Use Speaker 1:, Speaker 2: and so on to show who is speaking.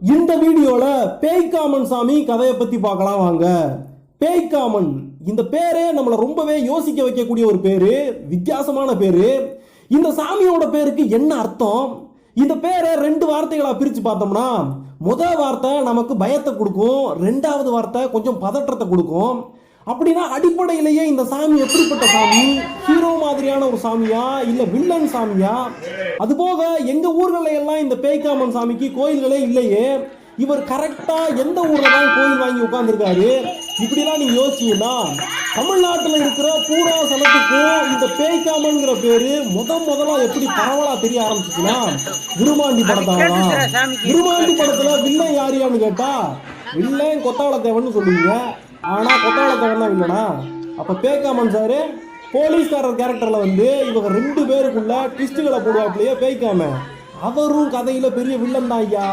Speaker 1: இந்த வீடியோல பேய்காமன் சாமி கதையை பத்தி பார்க்கலாம் வாங்க. பேய்காமன் இந்த பேரே நம்மளை ரொம்பவே யோசிக்க வைக்கக்கூடிய ஒரு பேரு வித்தியாசமான பேரு. இந்த சாமியோட பேருக்கு என்ன அர்த்தம்? இந்த பேரை ரெண்டு வார்த்தைகளா பிரிச்சு பார்த்தோம்னா முதல் வார்த்தை நமக்கு பயத்தை கொடுக்கும் ரெண்டாவது வார்த்தை கொஞ்சம் பதற்றத்தை கொடுக்கும். அப்படின்னா அடிப்படையிலேயே இந்த சாமி எப்படிப்பட்ட சாமி? ஹீரோ மாதிரியான ஒரு சாமியா? இல்ல வில்லன் சாமியா? அது போக எங்க எல்லாம் இந்த பேய்க்காமன் சாமிக்கு கோயில்களே இல்லையே. இவர் கரெக்டா எந்த ஊர்ல தான் கோயில் வாங்கி உட்கார்ந்துருக்காரு? இப்படிலாம் நீங்க யோசிச்சீங்கன்னா தமிழ்நாட்டில் இருக்கிற பூரா சனத்துக்கும் இந்த பேய்காமன்ங்கிற பேரு முத முதலா எப்படி பரவலா தெரிய ஆரம்பிச்சுச்சுன்னா விருமாண்டி படத்தால தான். விருமாண்டி படத்துல வில்லன் யாரியான்னு கேட்டா வில்லன் கொத்தாவள சொல்லுவீங்க. ஆனால் கொத்தாவள தேவன் தான் அப்போ அப்ப சார் போலீஸ்காரர் கேரக்டரில் வந்து இவங்க ரெண்டு பேருக்குள்ள ட்விஸ்ட்டுகளை போடுவாப்புலையே பேய்க்காம அவரும் கதையில் பெரிய வில்லன் தான் ஐயா.